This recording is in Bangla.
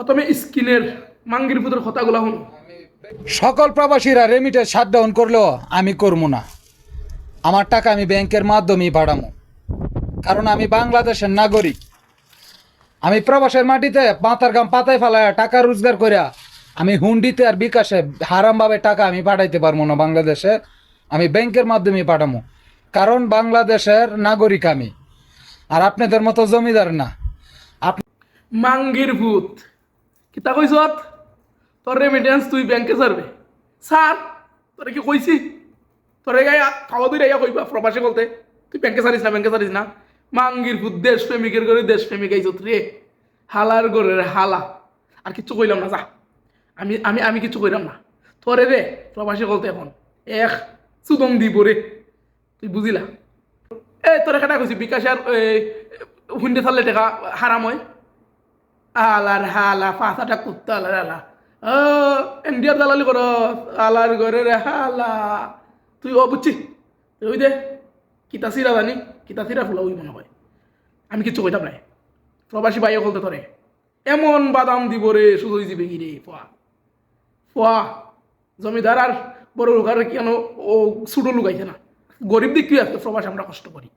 প্রথমে স্কিনের মাঙ্গির পুতের কথাগুলো শুন সকল প্রবাসীরা রেমিটেন্স শাটডাউন করলেও আমি করব না। আমার টাকা আমি ব্যাংকের মাধ্যমেই পাঠামো। কারণ আমি বাংলাদেশের নাগরিক। আমি প্রবাসের মাটিতে পাতার গাম পাতায় ফেলায় টাকা রোজগার করিয়া আমি হুন্ডিতে আর বিকাশে হারামভাবে টাকা আমি পাঠাইতে পারব না বাংলাদেশে। আমি ব্যাংকের মাধ্যমে পাঠামো। কারণ বাংলাদেশের নাগরিক আমি। আর আপনাদের মতো জমিদার না। মাঙ্গির ভূত। কিতা কইস তোর রেমিটেন্স তুই ব্যাংকে সারবে স্যার তোরে কি কইছি তোরে গায়ে খাওয়া দুই রাইয়া কইবা প্রবাসে বলতে তুই ব্যাংকে সারিস না ব্যাংকে সারিস না? মাঙ্গির ভূত দেশ প্রেমিকের করে দেশ প্রেমিক আইছত রে হালার গরের হালা। আর কিচ্ছু কইলাম না, যা। আমি আমি আমি কিচ্ছু কইলাম না। তোরে রে প্রবাসী বলতে এখন। এক সুদম দিব রে তুই বুঝিলা এ তোরে কেটা কইছি বিকাশ আর হুন্ডে থাকলে টাকা হারাম হয় আলার হালা পাঁচাটা কুত্তা আলার হালা। ও এনডিআর দালালি কর আলার ঘরে রে হালা। তুই, ও, বুঝছি। ওই দে, কিতা সিরা জানি, কিতা সিরা ফুলা, ওই মনে হয়। আমি কিচ্ছু কইতাম নাই। প্রবাসী বাইয়ে বলতে তোরে, এমন বাদাম দিব রে শুধু দিবে কি রে, ফোয়া? ফোয়া, জমিদার আর বড় লোক আর কেন ও ছুটো লুকাইছে না। গরিব দিক কি আছে প্রবাসী আমরা কষ্ট করি।